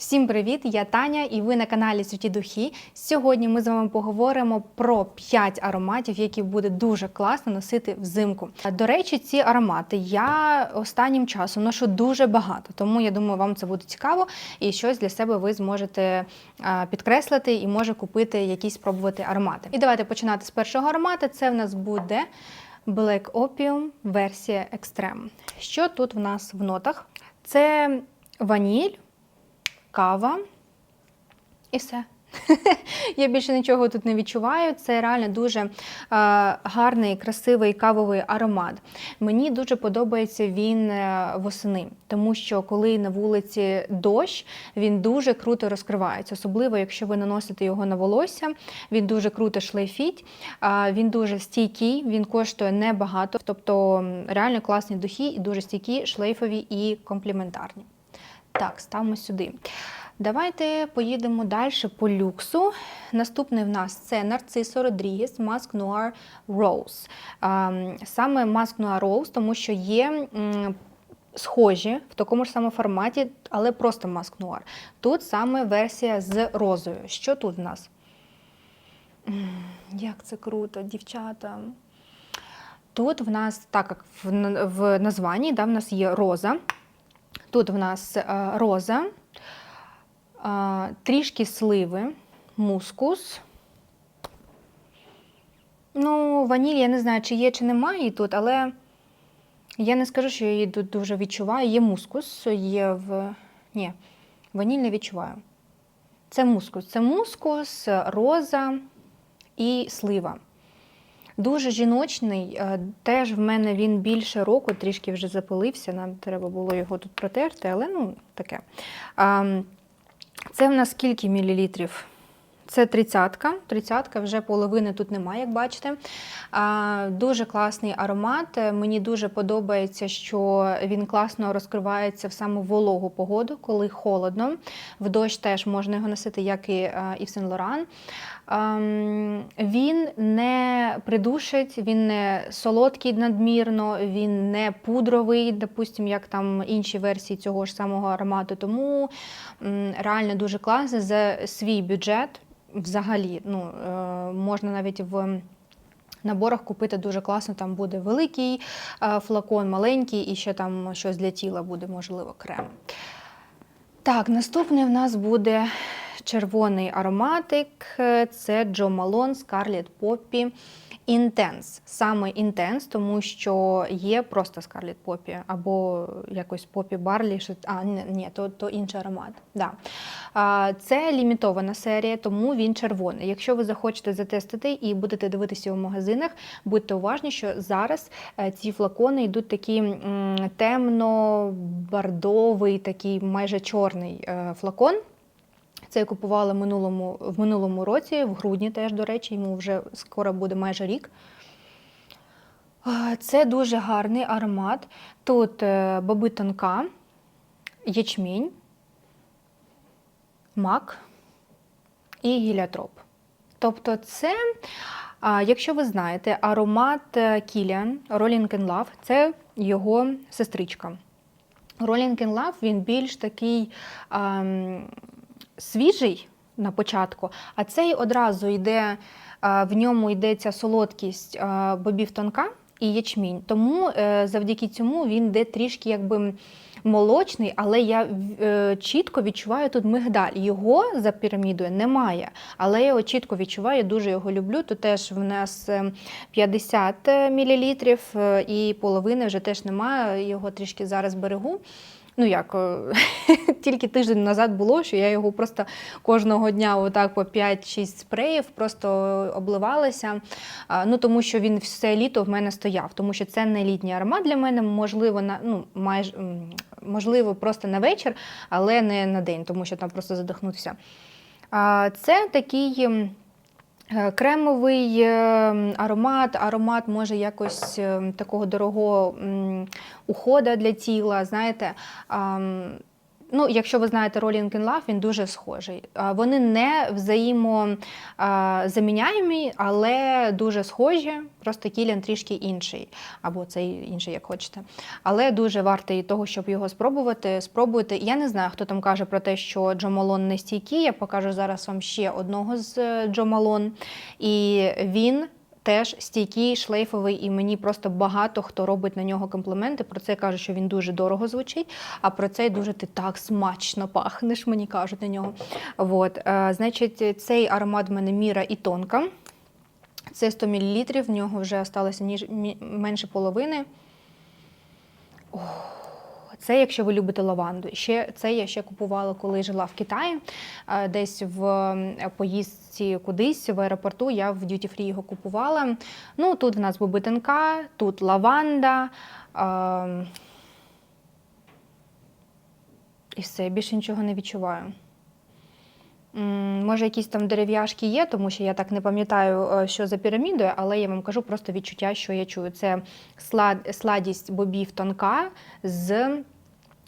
Всім привіт! Я Таня, і ви на каналі Святі Духи. Сьогодні ми з вами поговоримо про 5 ароматів, які буде дуже класно носити взимку. До речі, ці аромати я останнім часом ношу дуже багато, тому я думаю, вам це буде цікаво і щось для себе ви зможете підкреслити і може купити якісь спробувати аромати. І давайте починати з першого аромату. Це в нас буде Black Opium версія Extreme. Що тут в нас в нотах? Це ваніль кава і все. Я більше нічого тут не відчуваю. Це реально дуже е, гарний, красивий кавовий аромат. Мені дуже подобається він е, восени, тому що коли на вулиці дощ, він дуже круто розкривається. Особливо, якщо ви наносите його на волосся, він дуже круто шлейфіть, е, він дуже стійкий, він коштує небагато. Тобто реально класні духи і дуже стійкі, шлейфові і компліментарні. Так, ставимо сюди. Давайте поїдемо далі по люксу. Наступний в нас це Нарцисо Родрігес Mask Noir Rose. Саме Mask Noir Rose, тому що є схожі в такому ж самому форматі, але просто Mask Noir. Тут саме версія з розою. Що тут в нас? Як це круто, дівчата. Тут в нас, так як в, в названні, да, в нас є роза. Тут в нас е, роза, е, трішки сливи, мускус. Ну, ваніль, я не знаю, чи є, чи немає її тут, але я не скажу, що я її тут дуже відчуваю. Є мускус, є в. Ні, ваніль не відчуваю. Це мускус. Це мускус, роза і слива. Дуже жіночний, е, теж в мене він більше року, трішки вже запилився, нам треба було його тут протерти, але ну таке. Це в нас скільки мілілітрів? Це тридцятка. Тридцятка вже половини тут немає, як бачите. Дуже класний аромат. Мені дуже подобається, що він класно розкривається в саму вологу погоду, коли холодно. В дощ теж можна його носити, як і е, Ів Сен Лоран. Ем, Він не придушить, він не солодкий надмірно, він не пудровий, допустим, як там інші версії цього ж самого аромату. Тому реально дуже класно за свій бюджет. Взагалі, ну е, можна навіть в наборах купити дуже класно. Там буде великий е, флакон, маленький, і ще там щось для тіла буде, можливо, крем. Так, наступний в нас буде червоний ароматик. Це Джо Малон Scarlet Poppy Intense. Саме Intense, тому що є просто Scarlet Poppy або якось Barley. що- А, ні, то, то інший аромат. Да. Це лімітована серія, тому він червоний. Якщо ви захочете затестити і будете дивитися у магазинах, будьте уважні, що зараз е, ці флакони йдуть такі темно-бордовий, такий майже чорний е, флакон. Це я купувала минулому, в минулому році, в грудні теж, до речі, йому вже скоро буде майже рік. Це дуже гарний аромат. Тут е, боби тонка, ячмінь, мак і гіліотроп. Тобто, це, якщо ви знаєте, аромат Kilian Rolling in Love – це його сестричка. Rolling in Love він більш такий ам, свіжий на початку, а цей одразу йде, в ньому йдеться солодкість бобів тонка і ячмінь. Тому е, завдяки цьому він йде трішки якби молочний, але я е, чітко відчуваю тут мигдаль. Його за пірамідою немає, але я його чітко відчуваю, дуже його люблю. Тут теж в нас е, 50 мл і половини вже теж немає. Його трішки зараз берегу. Ну як, е, тільки тиждень назад було, що я його просто кожного дня отак по 5-6 спреїв просто обливалася. Ну тому що він все літо в мене стояв, тому що це не літній аромат для мене, можливо, на ну майже можливо, просто на вечір, але не на день, тому що там просто задихнутися. Це такий. Е, Кремовий е, аромат, аромат може якось е, такого дорогого уходу для тіла. Знаєте, Ну, якщо ви знаєте Rolling in Love, він дуже схожий. Вони не взаємозаміняємі, але дуже схожі. Просто Кіліан трішки інший, або цей інший, як хочете. Але дуже вартий того, щоб його спробувати. Спробуйте. Я не знаю, хто там каже про те, що Джо Малон не стійкий. Я покажу зараз вам ще одного з е, Джо Малон. І він теж стійкий, шлейфовий, і мені просто багато хто робить на нього компліменти. Про це каже, що він дуже дорого звучить, а про це дуже ти так смачно пахнеш, мені кажуть на нього. От, е, значить, цей аромат в мене міра і тонка. Це 100 мл, в нього вже залишилося ніж, менше половини. О, це якщо ви любите лаванду. Ще це я ще купувала, коли жила в Китаї. Е, Десь в поїздці кудись в аеропорту я в Duty Free його купувала. Ну, тут в нас бобитинка, тут лаванда. е, І все, більше нічого не відчуваю. Може, якісь там дерев'яшки є, тому що я так не пам'ятаю, е, що за пірамідою, але я вам кажу просто відчуття, що я чую. Це слад, сладість бобів тонка з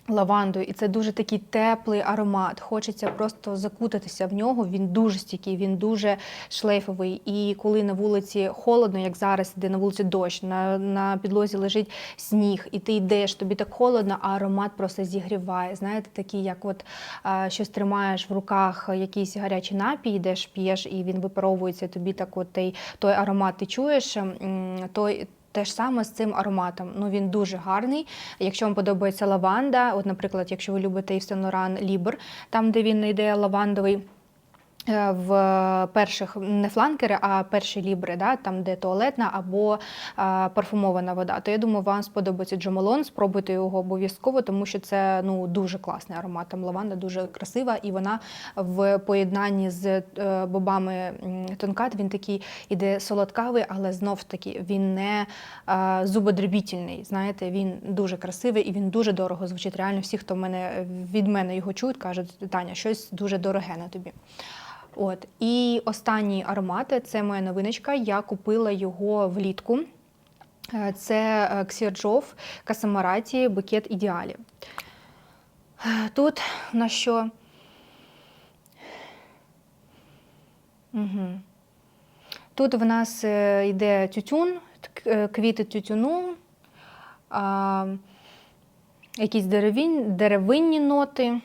лавандою, і це дуже такий теплий аромат. Хочеться просто закутатися в нього. Він дуже стійкий, він дуже шлейфовий. І коли на вулиці холодно, як зараз, де на вулиці дощ, на, на підлозі лежить сніг, і ти йдеш, тобі так холодно, а аромат просто зігріває. Знаєте, такий, як от а, щось тримаєш в руках, якийсь гарячий напій, йдеш, п'єш, і він випаровується. Тобі так, от той, той аромат ти чуєш, той. Те ж саме з цим ароматом. Ну він дуже гарний. Якщо вам подобається лаванда, от, наприклад, якщо ви любите Yves Saint Libre, там, де він йде лавандовий. Е, В перших не фланкери, а перші лібри, да, там де туалетна або а, парфумована вода. То я думаю, вам сподобається Джомалон. Спробуйте його обов'язково, тому що це ну дуже класний аромат. Там лаванда дуже красива, і вона в поєднанні з е, бобами тонкат він такий іде солодкавий, але знов таки він не е, зубодрібітельний. Знаєте, він дуже красивий і він дуже дорого звучить. Реально, всі, хто мене від мене його чують, кажуть, Таня, щось дуже дороге на тобі. От і останні аромати це моя новиночка. Я купила його влітку. Е, Це е, Ксірджов Касамараті букет ідеалі. Тут на що? Угу. Тут в нас е, йде тютюн, квіти тютюну, а, якісь деревинні ноти,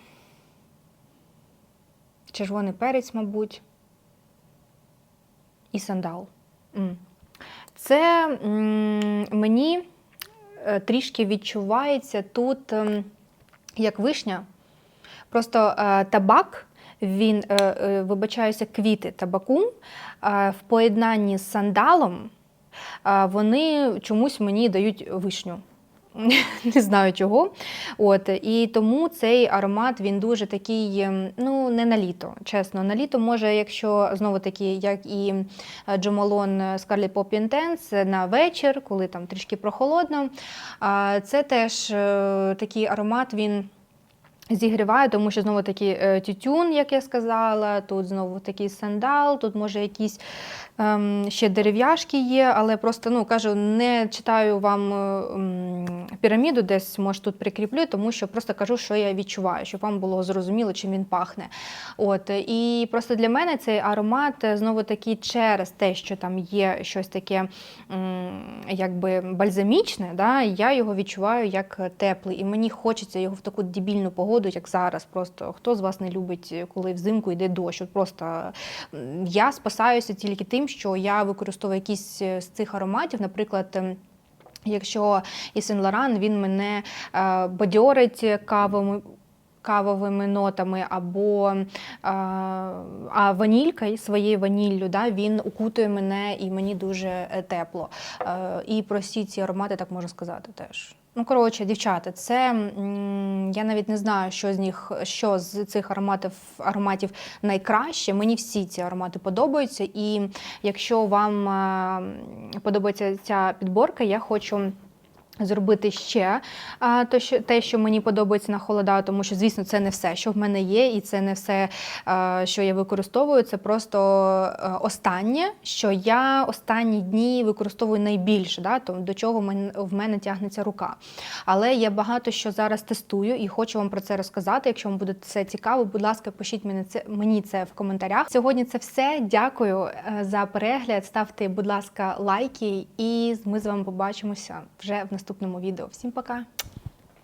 червоний перець, мабуть, і сандал. Це мені е, трішки відчувається тут ем, як вишня. Просто е, табак, він, е, вибачаюся, квіти табаку в поєднанні з сандалом, вони чомусь мені дають вишню. Не знаю чого. От, і тому цей аромат він дуже такий, ем, ну, не на літо, чесно. На літо може, якщо знову таки, як і е, Джомалон Scarlet Pop Intense на вечір, коли там трішки прохолодно. Це теж е, такий аромат, він. Зігріває, тому що знову таки е, тютюн, як я сказала, тут знову такий сандал, тут може якісь ем, ще дерев'яшки є, але просто ну кажу, не читаю вам е, м, піраміду, десь може тут прикріплю, тому що просто кажу, що я відчуваю, щоб вам було зрозуміло, чим він пахне. От і просто для мене цей аромат е, знову таки через те, що там є щось таке якби бальзамічне, да, я його відчуваю як теплий, і мені хочеться його в таку дебільну погоду, як зараз. Просто хто з вас не любить, коли взимку йде дощ? От просто я спасаюся тільки тим, що я використовую якісь е, з цих ароматів, наприклад. Ем, і Сен Лоран, він мене е, бадьорить кавами. Кавовими нотами, або а, а ванілька своєю ваніллю, да, він укутує мене і мені дуже е, тепло. А, і про всі ці аромати так можна сказати теж. Ну, коротше, дівчата, це я навіть не знаю, що з них, що з цих ароматів ароматів найкраще. Мені всі ці аромати подобаються. І якщо вам е, подобається ця підборка, я хочу. Зробити ще а, то, що, те, що мені подобається на холода, тому що, звісно, це не все, що в мене є, і це не все, а, що я використовую. Це просто а, останнє, що я останні дні використовую найбільше, да, то, до чого мен- в мене тягнеться рука. Але я багато що зараз тестую і хочу вам про це розказати. Якщо вам буде це цікаво, будь ласка, пишіть мені це, мені це в коментарях. Сьогодні це все. Дякую е, за перегляд. Ставте, будь ласка, лайки, і ми з вами побачимося вже в наступному відео. Всім пока!